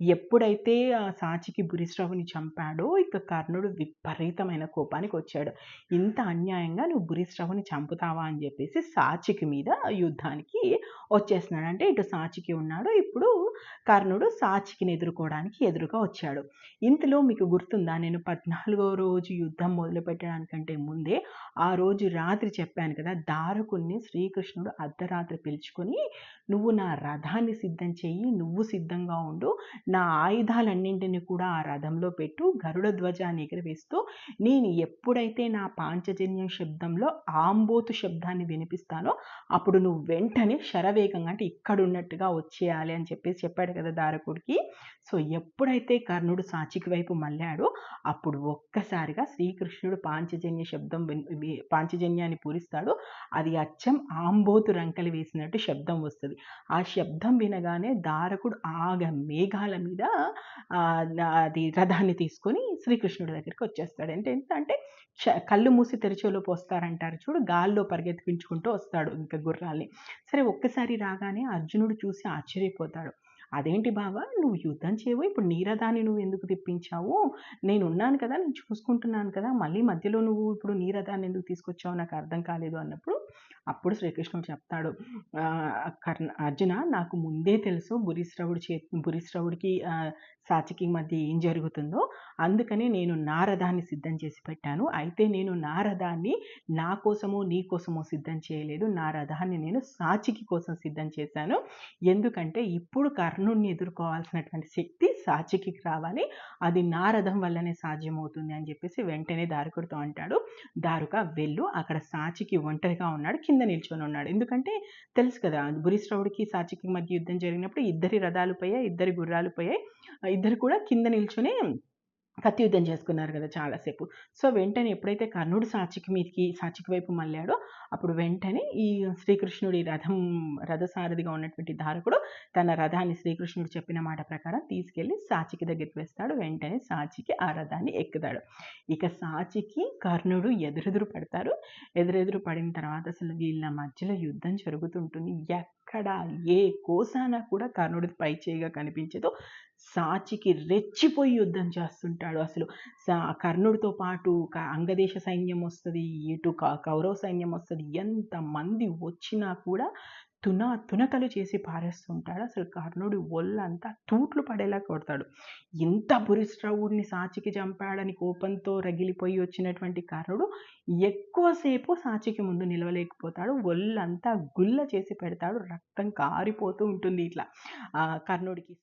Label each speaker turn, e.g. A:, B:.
A: ఎప్పుడైతే ఆ సాచికి భూరిశ్రవుని చంపాడో ఇక కర్ణుడు విపరీతమైన కోపానికి వచ్చాడు. ఇంత అన్యాయంగా నువ్వు భూరిశ్రవుని చంపుతావా? అని చెప్పేసి సాచికి మీద యుద్ధానికి వచ్చేస్తున్నాడు. అంటే ఇటు సాచికి ఉన్నాడు ఇప్పుడు కర్ణుడు సాచికిని ఎదుర్కోవడానికి ఎదురుగా వచ్చాడు. ఇంతలో మీకు గుర్తుందా నేను పద్నాలుగో రోజు యుద్ధం మొదలు పెట్టడానికంటే ముందే ఆ రోజు రాత్రి చెప్పాను కదా దారకుణ్ణి శ్రీకృష్ణుడు అర్ధరాత్రి పిలుచుకొని నువ్వు నా రథాన్ని సిద్ధం చెయ్యి నువ్వు సిద్ధంగా ఉండు నా ఆయుధాలన్నింటినీ కూడా ఆ రథంలో పెట్టు గరుడ ధ్వజాన్ని ఎగరవేస్తూ నేను ఎప్పుడైతే నా పాంచజన్యం శబ్దంలో ఆంబోతు శబ్దాన్ని వినిపిస్తానో అప్పుడు నువ్వు వెంటనే శరవేగంగా అంటే ఇక్కడ ఉన్నట్టుగా వచ్చేయాలి అని చెప్పేసి చెప్పాడు కదా దారకుడికి. సో ఎప్పుడైతే కర్ణుడు సాచికి వైపు మళ్ళాడో అప్పుడు ఒక్కసారిగా శ్రీకృష్ణుడు పాంచజన్య శబ్దం పాంచజన్యాన్ని పూరిస్తాడు. అది అచ్చం ఆంబోతు రంకలు వేసినట్టు శబ్దం వస్తుంది. ఆ శబ్దం వినగానే దారకుడు ఆగ మేఘాల మీద అది రథాన్ని తీసుకొని శ్రీకృష్ణుడి దగ్గరికి వచ్చేస్తాడు. అంటే ఏంటంటే కళ్ళు మూసి తెరిచేలోపు వస్తారంటారు చూడు గాల్లో పరిగెత్తిపించుకుంటూ వస్తాడు ఇంకా గుర్రాల్ని. సరే ఒక్కసారి రాగానే అర్జునుడు చూసి ఆశ్చర్యపోతాడు. అదేంటి బావా? నువ్వు యుద్ధం చేయవు. ఇప్పుడు నీరదాన్ని నువ్వు ఎందుకు తెప్పించావు? నేను ఉన్నాను కదా నేను చూసుకుంటున్నాను కదా. మళ్ళీ మధ్యలో నువ్వు ఇప్పుడు నీరదాన్ని ఎందుకు తీసుకొచ్చావు? నాకు అర్థం కాలేదు అన్నప్పుడు అప్పుడు శ్రీకృష్ణుడు చెప్తాడు కర్ణ అర్జున నాకు ముందే తెలుసు బురిశ్రవుడి చే భురిశ్రవుడికి సాచికి మధ్య ఏం జరుగుతుందో. అందుకని నేను నారదాన్ని సిద్ధం చేసి పెట్టాను. అయితే నేను నారదాన్ని నా కోసమో నీ కోసమో సిద్ధం చేయలేదు. నా రథాన్ని నేను సాచికి కోసం సిద్ధం చేశాను. ఎందుకంటే ఇప్పుడు కర్ణ కర్ణుణ్ణి ఎదుర్కోవాల్సినటువంటి శక్తి సాచికి రావాలి. అది నారథం వల్లనే సాధ్యమవుతుంది అని చెప్పేసి వెంటనే దారుకుడితో అంటాడు. దారుక వెళ్ళు. అక్కడ సాచికి ఒంటరిగా ఉన్నాడు. కింద నిల్చొని ఉన్నాడు. ఎందుకంటే తెలుసు కదా బురిశ్రవుడికి సాచికి మధ్య యుద్ధం జరిగినప్పుడు ఇద్దరి రథాలు పోయాయి ఇద్దరి గుర్రాలు పోయాయి. ఇద్దరు కూడా కింద నిల్చొని కత్తి యుద్ధం చేసుకున్నారు కదా చాలాసేపు సో వెంటనే ఎప్పుడైతే కర్ణుడు సాచికి మీదకి సాచికి వైపు మళ్ళాడో అప్పుడు వెంటనే ఈ శ్రీకృష్ణుడి రథం రథసారథిగా ఉన్నటువంటి ధారకుడు తన రథాన్ని శ్రీకృష్ణుడు చెప్పిన మాట ప్రకారం తీసుకెళ్ళి సాచికి దగ్గరికి వేస్తాడు. వెంటనే సాచికి ఆ రథాన్ని ఎక్కుతాడు. ఇక సాచికి కర్ణుడు ఎదురెదురు పడతారు. ఎదురెదురు పడిన తర్వాత అసలు వీళ్ళ మధ్యలో యుద్ధం జరుగుతుంటుంది. ఎక్కడ ఏ కోసాన కూడా కర్ణుడి పై చేయగా కనిపించదు. సాచికి రెచ్చిపోయి యుద్ధం చేస్తుంటాడు అసలు. కర్ణుడితో పాటు అంగదేశ సైన్యం వస్తుంది ఇటు కౌరవ సైన్యం వస్తుంది ఎంతమంది వచ్చినా కూడా తున తునకలు చేసి పారేస్తుంటాడు. అసలు కర్ణుడి ఒళ్ళంతా తూట్లు పడేలా కొడతాడు. ఇంత పురిశ్రవుడిని సాచికి చంపాడని కోపంతో రగిలిపోయి వచ్చినటువంటి కర్ణుడు ఎక్కువసేపు సాచికి ముందు నిలవలేకపోతాడు. ఒళ్ళంతా గుల్ల చేసి పెడతాడు. రక్తం కారిపోతూ ఉంటుంది ఇట్లా. కర్ణుడికి